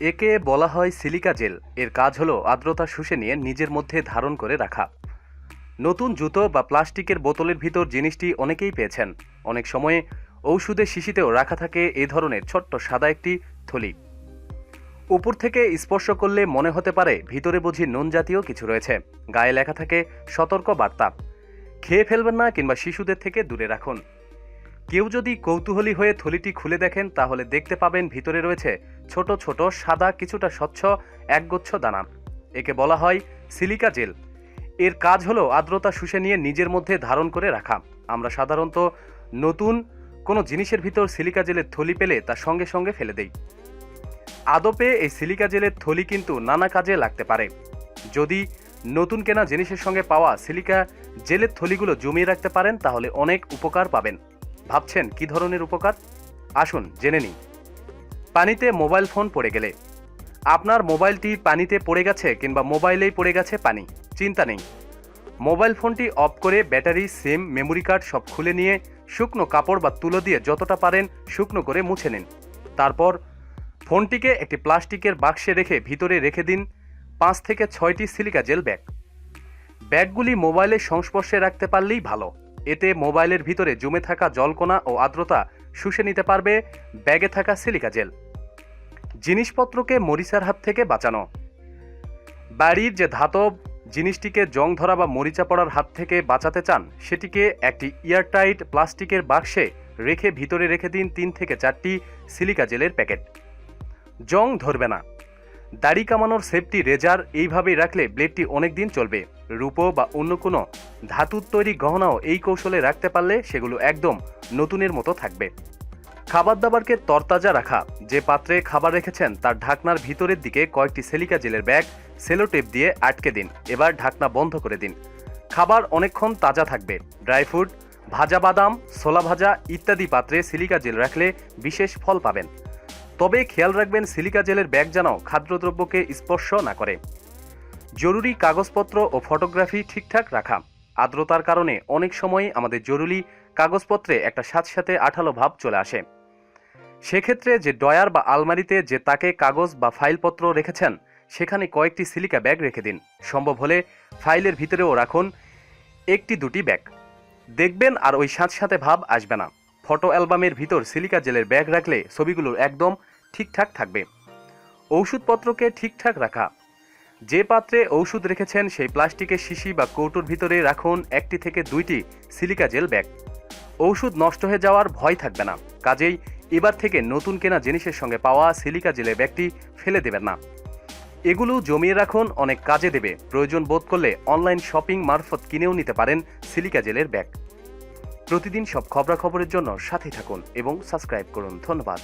একে বলা হয় সিলিকা জেল। এর কাজ হলো আর্দ্রতা শুষে নিয়ে নিজের মধ্যে ধারণ করে রাখা। নতুন জুতো বা প্লাস্টিকের বোতলের ভিতর জিনিসটি অনেকেই পেয়েছেন। অনেক সময়ে ঔষধের শিশিতেও রাখা থাকে এ ধরনের ছোট্ট সাদা একটি থলি। উপর থেকে স্পর্শ করলে মনে হতে পারে ভিতরে বুঝি নুন জাতীয় কিছু রয়েছে। গায়ে লেখা থাকে, সতর্ক বার্তা। খেয়ে ফেলবেন না কিংবা শিশুদের থেকে দূরে রাখুন। কেউ যদি কৌতূহলী হয়ে থলিটি খুলে দেখেন, তাহলে দেখতে পাবেন ভিতরে রয়েছে ছোট ছোট, সাদা, কিছুটা স্বচ্ছ একগুচ্ছ দানা। একে বলা হয় সিলিকা জেল। এর কাজ হলো আর্দ্রতা শুষে নিয়ে নিজের মধ্যে ধারণ করে রাখা। আমরা সাধারণত নতুন কোনো জিনিসের ভিতর সিলিকা জেলের থলি পেলে তা সঙ্গে সঙ্গে ফেলে দেই। আদপে এই সিলিকা জেলের থলি কিন্তু নানা কাজে লাগতে পারে। যদি নতুন কেনা জিনিসের সঙ্গে পাওয়া সিলিকা জেলের থলিগুলো জমিয়ে রাখতে পারেন, তাহলে অনেক উপকার পাবেন। ভাবছেন কি ধরনের উপকার? আসুন, জেনে নিই। পানিতে মোবাইল ফোন পড়ে গেলে। আপনার মোবাইলটি পানিতে পড়ে গেছে কিংবা মোবাইলেই পড়ে গেছে পানি, চিন্তা নেই। মোবাইল ফোনটি অফ করে ব্যাটারি, সিম, মেমোরি কার্ড সব খুলে নিয়ে শুকনো কাপড় বা তুলো দিয়ে যতটা পারেন শুকনো করে মুছে নিন। তারপর ফোনটিকে একটি প্লাস্টিকের বাক্সে রেখে ভিতরে রেখে দিন পাঁচ থেকে ছয়টি সিলিকা জেল ব্যাগ। ব্যাগগুলি মোবাইলের সংস্পর্শে রাখতে পারলেই ভালো। এতে মোবাইলের ভিতরে জমে থাকা জলকণা ও আর্দ্রতা শুষে নিতে পারবে ব্যাগে থাকা সিলিকা জেল। জিনিসপত্রকে মরিচার হাত থেকে বাঁচানো। বাড়ির যে ধাতব জিনিসটিকে জং ধরা বা মরিচা পড়ার হাত থেকে বাঁচাতে চান, সেটিকে একটি এয়ারটাইট প্লাস্টিকের বাক্সে রেখে ভিতরে রেখে দিন তিন থেকে চারটি সিলিকা জেলের প্যাকেট। জং ধরবে না। দাড়ি কামানোর সেফটি রেজার এইভাবেই রাখলে ব্লেডটি অনেক দিন চলবে। রূপো বা অন্য কোনো ধাতুর তৈরি গহনাও এই কৌশলে রাখতে পারলে সেগুলো একদম নতুনের মতো থাকবে। খাবার দাবারকে তরতাজা রাখা, যে পাত্রে খাবার রেখেছেন তার ঢাকনার ভিতরের দিকে কয়েকটি সিলিকা জেলের ব্যাগ, সেলো টেপ দিয়ে আটকে দিন, এবার ঢাকনা বন্ধ করে দিন। খাবার অনেকক্ষণ তাজা থাকবে। ড্রাই ফ্রুট, ভাজা বাদাম, ছোলা ভাজা ইত্যাদি পাত্রে সিলিকা জেল রাখলে বিশেষ ফল পাবেন। তবে খেয়াল রাখবেন সিলিকা জেলের ব্যাগ যেন খাদ্যদ্রব্যকে স্পর্শ না করে। জরুরি কাগজপত্র ও ফটোগ্রাফি ঠিকঠাক রাখা। আর্দ্রতার কারণে অনেক সময় আমাদের জরুরি কাগজপত্রে একটা সাথে আঠালো ভাব চলে আসে। সেক্ষেত্রে যে ডয়ার বা আলমারিতে যে তাকে কাগজ বা ফাইলপত্র রেখেছেন, সেখানে কয়েকটি সিলিকা ব্যাগ রেখে দিন। সম্ভব হলে ফাইলের ভিতরেও রাখুন একটি দুটি ব্যাগ। দেখবেন আর ওই সাথে সাথে ভাব আসবে না। ফটো অ্যালবামের ভিতর সিলিকা জেলের ব্যাগ রাখলে ছবিগুলো একদম ঠিকঠাক থাকবে। ঔষধপত্রকে ঠিকঠাক রাখা। যে পাত্রে ঔষধ রেখেছেন সেই প্লাস্টিকের শিশি বা কৌটোর ভিতরে রাখুন একটি থেকে দুইটি সিলিকা জেল ব্যাগ। ঔষধ নষ্ট হয়ে যাওয়ার ভয় থাকবে না। কাজেই এবার থেকে নতুন কেনা জিনিসের সঙ্গে পাওয়া সিলিকা জেলের ব্যাগটি ফেলে দেবেন না। এগুলো জমিয়ে রাখুন, অনেক কাজে দেবে। প্রয়োজন বোধ করলে অনলাইন শপিং মারফত কিনেও নিতে পারেন সিলিকা জেলের ব্যাগ। প্রতিদিন সব খবরাখবরের জন্য সাথে থাকুন এবং সাবস্ক্রাইব করুন। ধন্যবাদ।